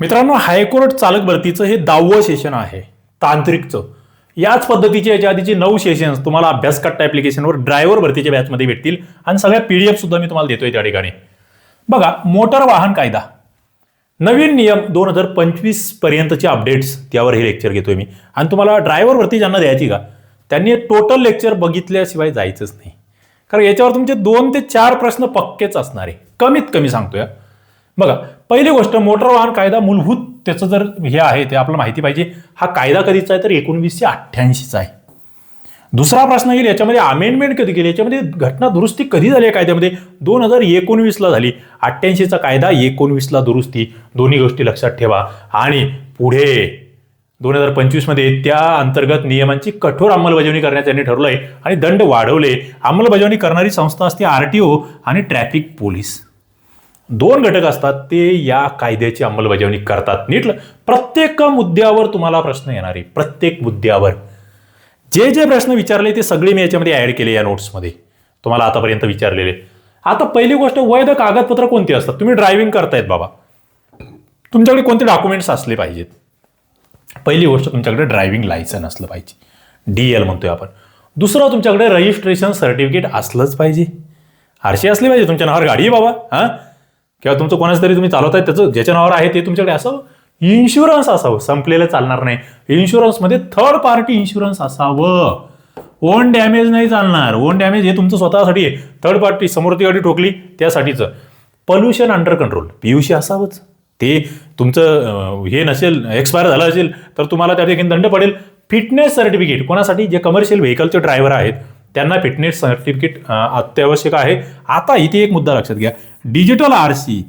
मित्रांनो हायकोर्ट चालक भरतीचं हे दहावं सेशन आहे तांत्रिकचं. याच पद्धतीचे याच्या आधीचे नऊ सेशन्स तुम्हाला अभ्यास कट्टा ॲप्लिकेशनवर ड्रायव्हर भरतीच्या बॅचमध्ये भेटतील आणि सगळ्या पी डी एफ सुद्धा मी तुम्हाला देतोय त्या ठिकाणी. बघा मोटर वाहन कायदा. नवीन नियम दोन हजार पंचवीस पर्यंतचे अपडेट्स त्यावर हे लेक्चर घेतोय मी. आणि तुम्हाला ड्रायव्हर भरती ज्यांना द्यायची का त्यांनी टोटल लेक्चर बघितल्याशिवाय जायचंच नाही. कारण याच्यावर तुमचे दोन ते चार प्रश्न पक्केच असणार. आहे कमीत कमी सांगतोय. बघा पहिली गोष्ट मोटर वाहन कायदा मूलभूत त्याचं जर हे आहे ते आपल्याला माहिती पाहिजे. हा कायदा कधीचा आहे तर एकोणवीसशे अठ्ठ्याऐंशीचा आहे. दुसरा प्रश्न येईल याच्यामध्ये अमेंडमेंट कधी केली? याच्यामध्ये घटना दुरुस्ती कधी झाली या कायद्यामध्ये? दोन हजार एकोणवीसला झाली. अठ्ठ्याऐंशीचा कायदा एकोणवीसला दुरुस्ती. दोन्ही गोष्टी लक्षात ठेवा. आणि पुढे दोन हजार पंचवीसमध्ये त्या अंतर्गत नियमांची कठोर अंमलबजावणी करण्याचं त्यांनी आहे आणि दंड वाढवले. अंमलबजावणी करणारी संस्था असते आर टी ओ आणि ट्रॅफिक पोलीस. दोन घटक असतात ते या कायद्याची अंमलबजावणी करतात. नीट प्रत्येक मुद्द्यावर तुम्हाला प्रश्न येणार आहे प्रत्येक मुद्द्यावर. जे जे प्रश्न विचारले ते सगळे मी याच्यामध्ये ऍड केले या नोट्समध्ये तुम्हाला आतापर्यंत विचारलेले. आता पहिली गोष्ट वैध कागदपत्र कोणती असतात? तुम्ही ड्रायव्हिंग करतायत बाबा. तुमच्याकडे कोणते डॉक्युमेंट्स असले पाहिजेत? पहिली गोष्ट तुमच्याकडे ड्रायव्हिंग लायसन असलं पाहिजे. डी एल म्हणतोय आपण. दुसरं तुमच्याकडे रजिस्ट्रेशन सर्टिफिकेट असलंच पाहिजे. आरशी असली पाहिजे तुमच्या नावावर गाडी आहे बाबा हां? किंवा तुमचं कोणाचं तरी तुम्ही चालवताय त्याचं ज्याच्या नावावर आहे ते तुमच्याकडे असं इन्शुरन्स असावं संपलेलं चालणार नाही. इन्शुरन्समध्ये थर्ड पार्टी इन्शुरन्स असावं. ओन डॅमेज नाही चालणार. ओन डॅमेज हे तुमचं स्वतःसाठी आहे. थर्ड पार्टी समोरची गाडी ठोकली त्यासाठीचं. पॉल्युशन अंडर कंट्रोल पीयूसी असावंच. ते तुमचं हे नसेल एक्सपायर झालं असेल तर तुम्हाला त्या ठिकाणी दंड पडेल. फिटनेस सर्टिफिकेट कोणासाठी? जे कमर्शियल व्हेकलचे ड्रायव्हर आहेत त्यांना फिटनेस सर्टिफिकेट अत्यावश्यक आहे. आता इथे एक मुद्दा लक्षात घ्या. डिजिटल आर सी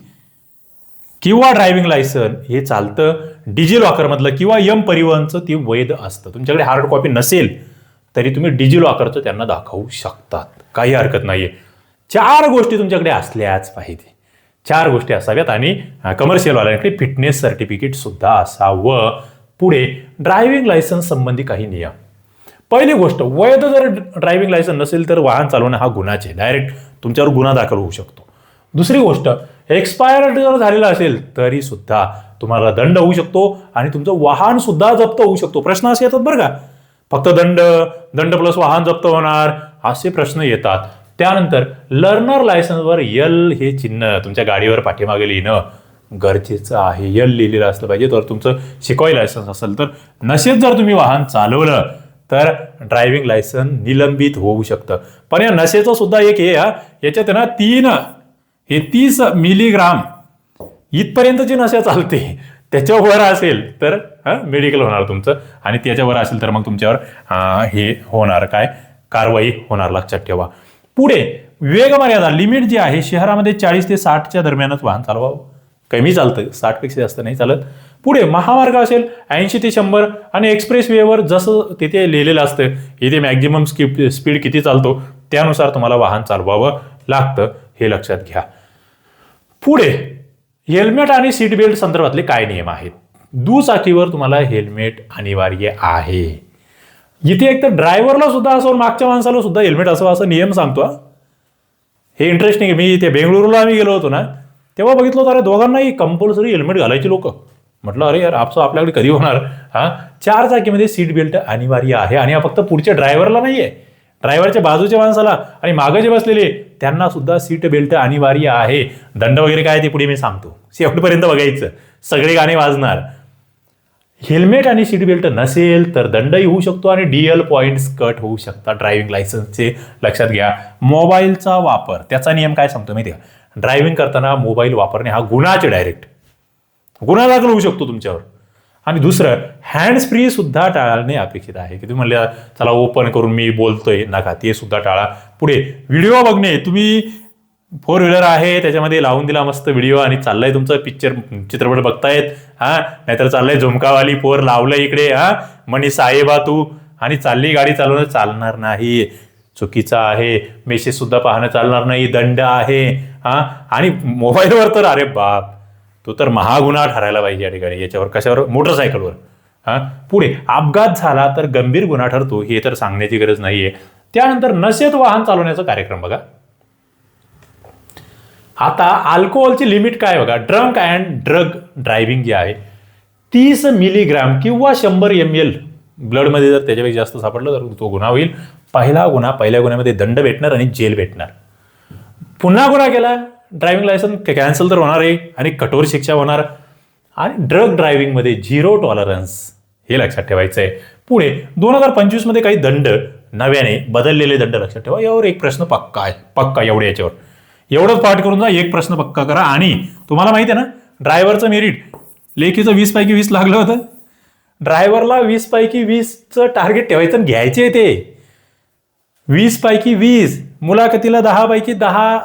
किंवा ड्रायव्हिंग लायसन हे चालतं. डिजी लॉकरमधलं किंवा यम परिवहनचं ते वैध असतं. तुमच्याकडे हार्ड कॉपी नसेल तरी तुम्ही डिजी लॉकरचं त्यांना दाखवू शकतात. काही हरकत नाहीये. चार गोष्टी तुमच्याकडे असल्याच पाहिजे. चार गोष्टी असाव्यात आणि कमर्शियलवाल्यांकडे फिटनेस सर्टिफिकेट सुद्धा असावं. पुढे ड्रायव्हिंग लायसन्स संबंधी काही नियम. पहिली गोष्ट वैध जर ड्रायव्हिंग लायसन नसेल तर वाहन चालवणं हा गुन्हाच आहे. डायरेक्ट तुमच्यावर गुन्हा दाखल होऊ शकतो. दुसरी गोष्ट एक्सपायर्ड जर झालेला असेल तरी सुद्धा तुम्हाला दंड होऊ शकतो आणि तुमचं वाहन सुद्धा जप्त होऊ शकतो. प्रश्न असे येतात बरं का. फक्त दंड दंड प्लस वाहन जप्त होणार असे प्रश्न येतात. त्यानंतर लर्नर लायसन्सवर यल हे चिन्ह तुमच्या गाडीवर पाठीमागे लिहिणं गरजेचं आहे. यल लिहिलेलं असलं पाहिजे तर तुमचं शिकवाई लायसन्स असेल तर नशेत जर तुम्ही वाहन चालवलं तर ड्रायव्हिंग लायसन निलंबित होऊ शकतं. पण या नशेचं सुद्धा एक हे याच्यात ना तीन हे तीस मिलीग्राम इथपर्यंतची नशा चालते. त्याच्यावर असेल तर मेडिकल होणार तुमचं. आणि त्याच्यावर असेल तर मग तुमच्यावर हे होणार काय? कारवाई होणार लक्षात ठेवा. पुढे वेगमर्यादा लिमिट जी आहे शहरामध्ये चाळीस ते साठच्या दरम्यानच वाहन चालवावं. कमी चालतं साठपेक्षा जास्त नाही चालत. पुढे महामार्ग असेल ऐंशी ते शंभर आणि एक्सप्रेस वेवर जसं तिथे लिहिलेलं असतं इथे मॅक्झिमम स्किप स्पीड किती चालतो त्यानुसार तुम्हाला वाहन चालवावं लागतं हे लक्षात घ्या. पुढे हेल्मेट आणि सीट बेल्ट संदर्भातले काय नियम आहेत? दुचाकीवर तुम्हाला हेल्मेट अनिवार्य आहे. इथे एक तर ड्रायव्हरला सुद्धा असो मागच्या माणसाला सुद्धा हेल्मेट असो असं नियम सांगतो हे. इंटरेस्टिंग आहे. मी ते बेंगळुरूला आम्ही गेलो होतो ना तेव्हा बघितलं होतं अरे दोघांनाही कंपल्सरी हेल्मेट घालायची लोक. म्हटलं अरे यार आपसो आपल्याकडे कधी होणार? हां? चार चाकीमध्ये सीट बेल्ट अनिवार्य आहे. आणि हा फक्त पुढच्या ड्रायव्हरला नाही आहे ड्रायव्हरच्या बाजूच्या माणसाला आणि मागं जे बसलेले त्यांना सुद्धा सीट बेल्ट अनिवार्य आहे. दंड वगैरे काय ते पुढे मी सांगतो. शेवटपर्यंत बघायचं. सगळे गाणे वाजणार. हेल्मेट आणि सीट बेल्ट नसेल तर दंडही होऊ शकतो आणि डीएल पॉईंट्स कट होऊ शकतात. ड्रायव्हिंग लायसन्सचे लक्षात घ्या. मोबाईलचा वापर. त्याचा नियम काय सांगतो माहिती का? ड्रायव्हिंग करताना मोबाईल वापरणे हा गुन्हाच डायरेक्ट गुन्हा दाखल होऊ शकतो तुमच्यावर. आणि दुसरं हँड फ्री सुद्धा टाळणे अपेक्षित आहे. की तुम्ही म्हणल्या चला ओपन करून मी बोलतोय. नका ते सुद्धा टाळा. पुढे व्हिडिओ बघणे. तुम्ही फोर व्हीलर आहे त्याच्यामध्ये लावून दिला मस्त व्हिडिओ आणि चाललाय तुमचं पिक्चर चित्रपट बघतायत. हा नाहीतर चाललंय झुमकावाली पोर लावलंय इकडे हा. म्हणी साहेबा तू. आणि चालली गाडी चालवणं चालणार नाही. चुकीचा आहे. मेसेज सुद्धा पाहणं चालणार नाही. दंड आहे. हा आणि मोबाईलवर तर अरे बाप. तो तर महागुन्हा ठरायला पाहिजे या ठिकाणी याच्यावर कशावर? मोटरसायकलवर. हा? पुढे अपघात झाला तर गंभीर गुन्हा ठरतो हे तर सांगण्याची गरज नाहीये. त्यानंतर नशेत वाहन चालवण्याचा कार्यक्रम बघा. आता अल्कोहोलची लिमिट काय बघा? ड्रंक अँड ड्रग ड्रायव्हिंग जी आहे तीस मिलीग्राम किंवा शंभर एम एल ब्लडमध्ये जर त्याच्यापेक्षा जास्त सापडलं तर तो गुन्हा होईल. पहिला गुन्हा पहिल्या गुन्ह्यामध्ये दंड भेटणार आणि जेल भेटणार. पुन्हा गुन्हा केला? ड्रायव्हिंग लायसन कॅन्सल तर होणार आहे आणि कठोर शिक्षा होणार. आणि ड्रग ड्रायव्हिंगमध्ये झिरो टॉलरन्स हे लक्षात ठेवायचं आहे पुढे दोन हजार पंचवीसमध्ये काही दंड नव्याने बदललेले दंड लक्षात ठेवा. यावर एक प्रश्न पक्का आहे. पक्का एवढे याच्यावर. एवढंच पाठ करून जा एक प्रश्न पक्का करा. आणि तुम्हाला माहिती आहे ना ड्रायव्हरचं मेरिट लेखीचं वीस पैकी वीस लागलं होतं. ड्रायव्हरला वीस पैकी वीसचं टार्गेट ठेवायचं आणि घ्यायचे ते. वीस पैकी वीस मुलाखतीला दहा पैकी दहा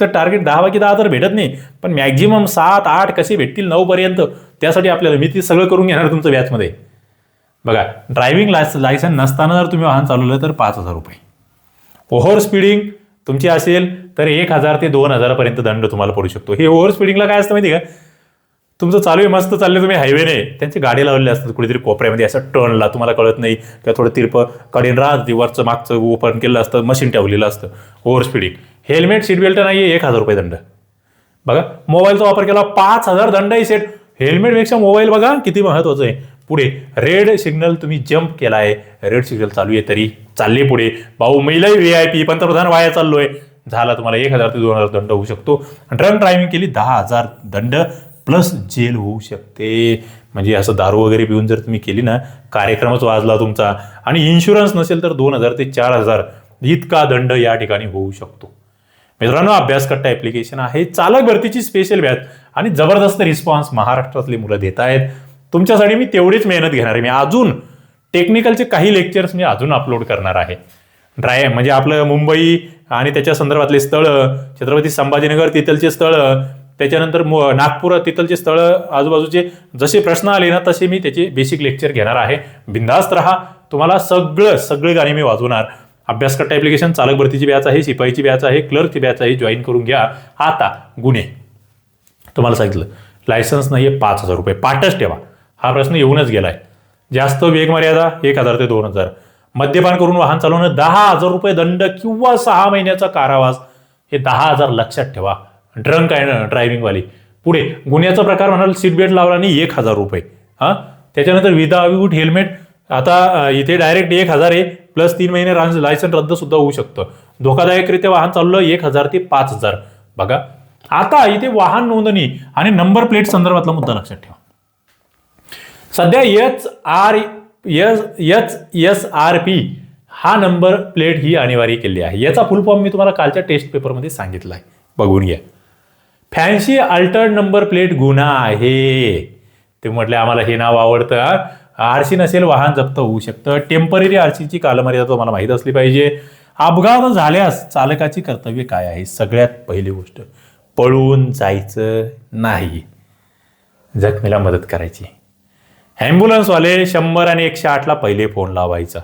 तर टार्गेट दहा बाकी दहा तर भेटत नाही. पण मॅक्झिमम सात आठ कसे भेटतील नऊपर्यंत त्यासाठी आपल्याला मी ते सगळं करून घेणार तुमचं व्याजमध्ये बघा ड्रायव्हिंग लायस लायसन नसताना जर तुम्ही वाहन चालवलं तर पाच हजार रुपये. ओव्हर स्पीडिंग तुमची असेल तर एक हजार ते दोन हजारापर्यंत दंड तुम्हाला पडू शकतो. हे ओव्हर स्पीडिंगला काय असतं माहिती का? तुमचं चालू आहे मस्त चालले तुम्ही हायवेने त्यांची गाडी लावलेली असतात कुठेतरी कोपऱ्यामध्ये असं टर्नला तुम्हाला कळत नाही. किंवा थोडं तिरपं कडेन राहत वरचं मागचं ओपन केलं असतं मशीन ठेवलेलं असतं. Over speeding helmet seat belt नाही आहे एक हजार रुपये दंड. बघा मोबाईलचा वापर केला पाच हजार दंड आहे सेट हेल्मेटपेक्षा मोबाईल बघा किती महत्वाचं आहे. पुढे रेड सिग्नल तुम्ही जम्प केला आहे रेड सिग्नल चालू आहे तरी चालले पुढे. भाऊ महिलाही व्ही आय पी पंतप्रधान वाया चाललोय. झाला तुम्हाला एक हजार ते दोन हजार दंड होऊ शकतो. ड्रंक ड्रायव्हिंग केली दहा हजार दंड प्लस जेल होऊ शकते. म्हणजे असं दारू वगैरे पिऊन जर तुम्ही केली ना कार्यक्रमच वाजला तुमचा. आणि इन्शुरन्स नसेल तर दोन हजार ते चार हजार इतका दंड या ठिकाणी होऊ शकतो. मित्रांनो अभ्यासकट्टा ऍप्लिकेशन आहे. चालक भरतीची स्पेशल बॅच आणि जबरदस्त रिस्पॉन्स महाराष्ट्रातली मुलं देत आहेत. तुमच्यासाठी मी तेवढीच मेहनत घेणार आहे. मी अजून टेक्निकलचे काही लेक्चर्स मी अजून अपलोड करणार आहे. ड्राय म्हणजे आपलं मुंबई आणि त्याच्या संदर्भातले स्थळं छत्रपती संभाजीनगर तिथलचे स्थळं त्याच्यानंतर मु- नागपूर तिथलचे स्थळं आजूबाजूचे जसे प्रश्न आले ना तसे मी त्याचे बेसिक लेक्चर घेणार आहे. बिंदास्त राहा. तुम्हाला सगळं सगळे गाणी मी वाजवणार. अभ्यास ॲप्लिकेशन चालक भरतीची बॅच आहे शिपाईची बॅच आहे क्लर्कची बॅच आहे जॉईन करून घ्या. आता गुन्हे. तुम्हाला सांगितलं लायसन्स नाही आहे पाच हजार रुपये. पाठच ठेवा. हा प्रश्न येऊनच गेलाय. जास्त वेग मर्यादा एक हजार ते दोन हजार. मद्यपान करून वाहन चालवणं दहा हजार रुपये दंड किंवा सहा महिन्याचा कारावास हे दहा हजार लक्षात ठेवा. ड्रंक आहे ना ड्रायव्हिंगवाली पुढे गुन्ह्याचा प्रकार म्हणाल सीट बेल्ट लावला आणि एक हजार रुपये. हा? त्याच्यानंतर विदाउट हेल्मेट आता इथे डायरेक्ट एक हजार आहे. प्लस तीन महिने लायसन रद्द सुद्धा होऊ शकतं. धोकादायकरित्या वाहन चालवलं एक हजार ते पाच हजार. बघा आता इथे वाहन नोंदणी आणि नंबर प्लेट संदर्भातला मुद्दा लक्षात ठेवा. सध्या H R S H S R P हा नंबर प्लेट ही अनिवार्य केली आहे. याचा फुल फॉर्म मी तुम्हाला कालच्या टेस्ट पेपरमध्ये सांगितला आहे. बघून घ्या. फॅन्सी अल्टर्ड नंबर प्लेट गुन्हा आहे. ते म्हटले आम्हाला हे नाव आवडतं आरसी नसेल वाहन जप्त होऊ शकतं. टेंपररी आरसीची कालमर्यादा तुम्हाला माहीत असली पाहिजे. अपघात झाल्यास चालकाची कर्तव्य काय आहे? सगळ्यात पहिली गोष्ट पळून जायचं नाही. जखमीला मदत करायची. ॲम्ब्युलन्सवाले शंभर आणि एकशे आठला पहिले फोन लावायचा.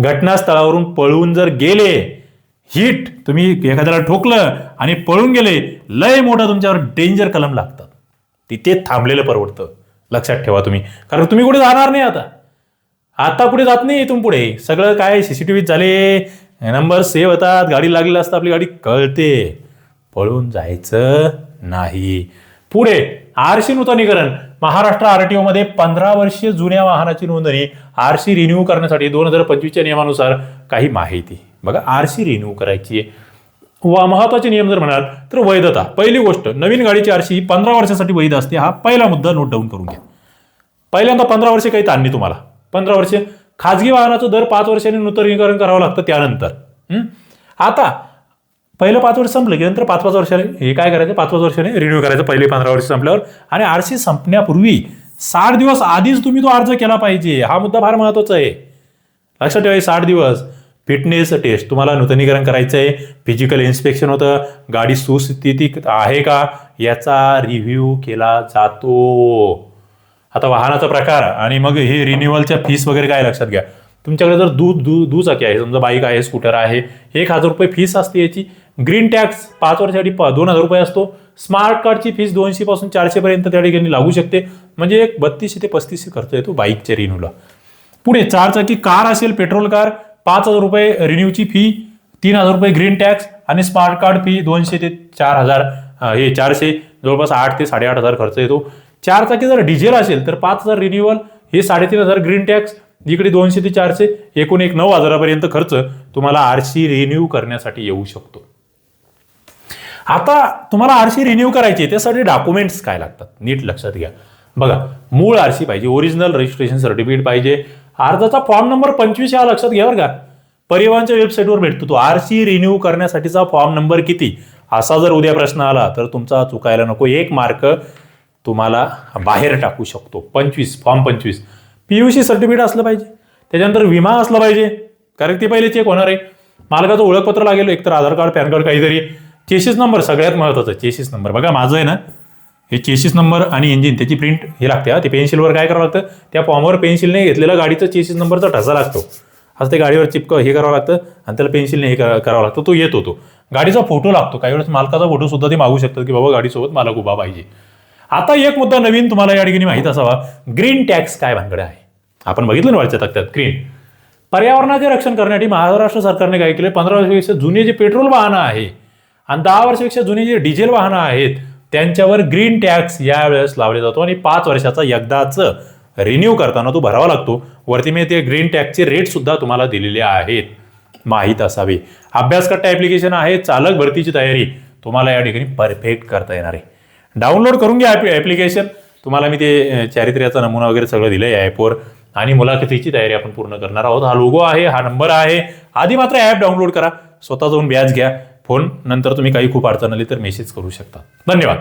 घटनास्थळावरून पळून जर गेले हिट तुम्ही एखाद्याला ठोकलं आणि पळून गेले लय मोठा तुमच्यावर डेंजर कलम लागतात. तिथे थांबलेलं परवडतं. लक्षात ठेवा तुम्ही. कारण तुम्ही कुठे जाणार नाही आता. आता कुठे जात नाही इथून पुढे. सगळं काय सीसीटीव्ही झाले. नंबर सेव्ह होतात. गाडी लागलेली असतं आपली गाडी कळते. पळून जायचं नाही. पुढे आरशी नूतनीकरण. महाराष्ट्र आरटीओ मध्ये पंधरा वर्षीय जुन्या वाहनाची नोंदणी आरसी रिन्यू करण्यासाठी दोन हजार पंचवीसच्या नियमानुसार काही माहिती. बघा आरसी रिन्यू करायची आहे. वा महत्त्वाचे नियम जर म्हणाल तर वैधता पहिली गोष्ट नवीन गाडीची आरशी ही पंधरा वर्षासाठी वैध असते. हा पहिला मुद्दा नोट डाऊन करून घ्या. पहिल्यांदा पंधरा वर्षे काही ताण नाही तुम्हाला. पंधरा वर्षे खाजगी वाहनाचं दर पाच वर्षांनी नूतनीकरण करावं लागतं त्यानंतर. आता पहिलं पाच वर्ष संपलं की नंतर पाच पाच वर्षाने हे काय करायचं? पाच पाच वर्षाने रिन्यू करायचं पहिले पंधरा वर्ष संपल्यावर. आणि आरसी संपण्यापूर्वी साठ दिवस आधीच तुम्ही तो अर्ज केला पाहिजे. हा मुद्दा फार महत्त्वाचा आहे. लक्षात ठेवा साठ दिवस. Fitness test. तुम्हाला नूतनीकरण करायचं आहे फिजिकल इन्स्पेक्शन होतं गाडी सुस्थितीत आहे का याचा रिव्ह्यू केला जातो. आता वाहनाचा प्रकार आणि मग हे रिन्युअलच्या फीस वगैरे काय लक्षात घ्या. तुमच्याकडे जर दू दू दुचाकी आहे समजा बाईक आहे स्कूटर आहे एक हजार रुपये फीस असते याची. ग्रीन टॅक्स पाच वर्षासाठी प- दोन हजार रुपये असतो. स्मार्ट कार्डची फीस दोनशे पासून त्या ठिकाणी लागू शकते. म्हणजे एक बत्तीसशे ते पस्तीसशे खर्च येतो बाईकच्या रिन्यूला पुढे चारचाकी कार असेल पेट्रोल कार पाच हजार रुपये रिन्यूची फी तीन हजार रुपये ग्रीन टॅक्स आणि स्मार्ट कार्ड फी दोनशे ते चार हजार हे चारशे जवळपास आठ ते साडेआठ हजार खर्च येतो. चार चाकी जर डिझेल असेल तर पाच हजार रिन्युअल हे साडेतीन हजार ग्रीन टॅक्स इकडे दोनशे ते चारशे एकूण एक नऊ हजारापर्यंत खर्च तुम्हाला आरसी रिन्यू करण्यासाठी येऊ शकतो. आता तुम्हाला आरसी रिन्यू करायची आहे, त्यासाठी डॉक्युमेंट्स काय लागतात? नीट लक्षात घ्या. बघा मूळ आरसी पाहिजे ओरिजिनल रजिस्ट्रेशन सर्टिफिकेट पाहिजे अर्जाचा फॉर्म नंबर पंचवीस या लक्षात घ्या बरं का. परिवहनच्या वेबसाईटवर भेटतो तो. आरसी रिन्यू करण्यासाठीचा फॉर्म नंबर किती? असा जर उद्या प्रश्न आला तर तुमचा चुकायला नको. एक मार्क तुम्हाला बाहेर टाकू शकतो. पंचवीस फॉर्म पंचवीस. पी यू सी सर्टिफिकेट असलं पाहिजे. त्याच्यानंतर विमा असला पाहिजे. कारण ते पहिले चेक होणार आहे. मालकाचं ओळखपत्र लागेल. एकतर आधार कार्ड पॅन कार्ड काहीतरी. चेसिस नंबर सगळ्यात महत्त्वाचं चेसिस नंबर. बघा माझं आहे ना हे चेसिस नंबर आणि इंजिन त्याची प्रिंट हे लागते हा. ते पेन्सिलवर काय करावं लागतं? त्या फॉर्मवर पेन्सिलने घेतलेला गाडीचा चेसिस नंबरचा ठसा लागतो. असं ते गाडीवर चिपक हे करावं लागतं आणि त्याला पेन्सिलने हे करावं लागतं. तो येत होतो गाडीचा फोटो लागतो. काही वेळेस मालकाचा फोटो सुद्धा ते मागू शकतात की बाबा गाडीसोबत मालक उभा पाहिजे. आता एक मुद्दा नवीन तुम्हाला या ठिकाणी माहीत असावा. ग्रीन टॅक्स काय भानगडे आहे? आपण बघितलं ना वरच्या तक्त्यात ग्रीन पर्यावरणाचे रक्षण करण्यासाठी महाराष्ट्र सरकारने काय केलं? पंधरा वर्षापेक्षा जुने जे पेट्रोल वाहनं आहे आणि दहा वर्षापेक्षा जुनी जे डिझेल वाहनं आहेत त्यांच्यावर ग्रीन टॅक्स यावेळेस लावले जातो आणि पाच वर्षाचा एकदाच रिन्यू करताना तो भरावा लागतो. वरती मी ते ग्रीन टॅक्सचे रेट सुद्धा तुम्हाला दिलेले आहेत. माहीत असावे. अभ्यासकट्टा ॲप्लिकेशन आहे चालक भरतीची तयारी तुम्हाला या ठिकाणी परफेक्ट करता येणार आहे. डाउनलोड करून घ्या ॲप्लिकेशन तुम्हाला मी ते चारित्र्याचा नमुना वगैरे सगळं दिलं या ॲपवर आणि मुलाखतीची तयारी आपण पूर्ण करणार आहोत. हा लोगो आहे हा नंबर आहे. आधी मात्र ॲप डाउनलोड करा. स्वतः जाऊन व्याज घ्या. फोन नंतर तुम्ही काही खूप अडचण आली तर मेसेज करू शकता. धन्यवाद.